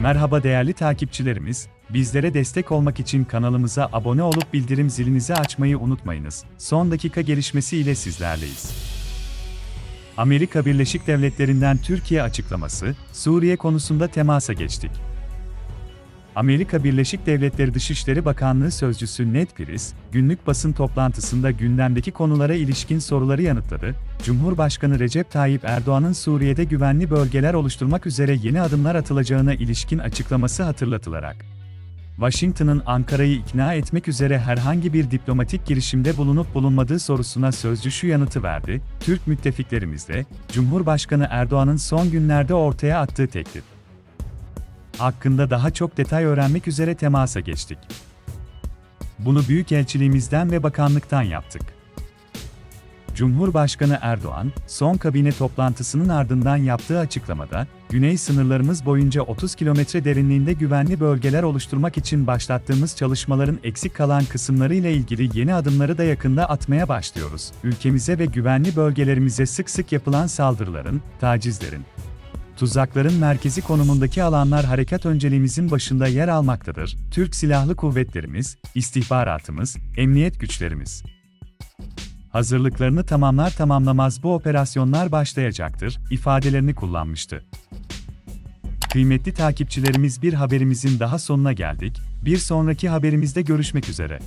Merhaba değerli takipçilerimiz, bizlere destek olmak için kanalımıza abone olup bildirim zilinizi açmayı unutmayınız. Son dakika gelişmesi ile sizlerleyiz. Amerika Birleşik Devletleri'nden Türkiye açıklaması, Suriye konusunda temasa geçtik. Amerika Birleşik Devletleri Dışişleri Bakanlığı Sözcüsü Ned Price, günlük basın toplantısında gündemdeki konulara ilişkin soruları yanıtladı. Cumhurbaşkanı Recep Tayyip Erdoğan'ın Suriye'de güvenli bölgeler oluşturmak üzere yeni adımlar atılacağına ilişkin açıklaması hatırlatılarak, Washington'ın Ankara'yı ikna etmek üzere herhangi bir diplomatik girişimde bulunup bulunmadığı sorusuna sözcü şu yanıtı verdi, Türk müttefiklerimizle, Cumhurbaşkanı Erdoğan'ın son günlerde ortaya attığı teklif hakkında daha çok detay öğrenmek üzere temasa geçtik. Bunu Büyükelçiliğimizden ve bakanlıktan yaptık. Cumhurbaşkanı Erdoğan, son kabine toplantısının ardından yaptığı açıklamada, güney sınırlarımız boyunca 30 kilometre derinliğinde güvenli bölgeler oluşturmak için başlattığımız çalışmaların eksik kalan kısımları ile ilgili yeni adımları da yakında atmaya başlıyoruz. Ülkemize ve güvenli bölgelerimize sık sık yapılan saldırıların, tacizlerin, tuzakların merkezi konumundaki alanlar harekat önceliğimizin başında yer almaktadır. Türk Silahlı Kuvvetlerimiz, istihbaratımız, emniyet güçlerimiz hazırlıklarını tamamlar tamamlamaz bu operasyonlar başlayacaktır ifadelerini kullanmıştı. Kıymetli takipçilerimiz bir haberimizin daha sonuna geldik. Bir sonraki haberimizde görüşmek üzere.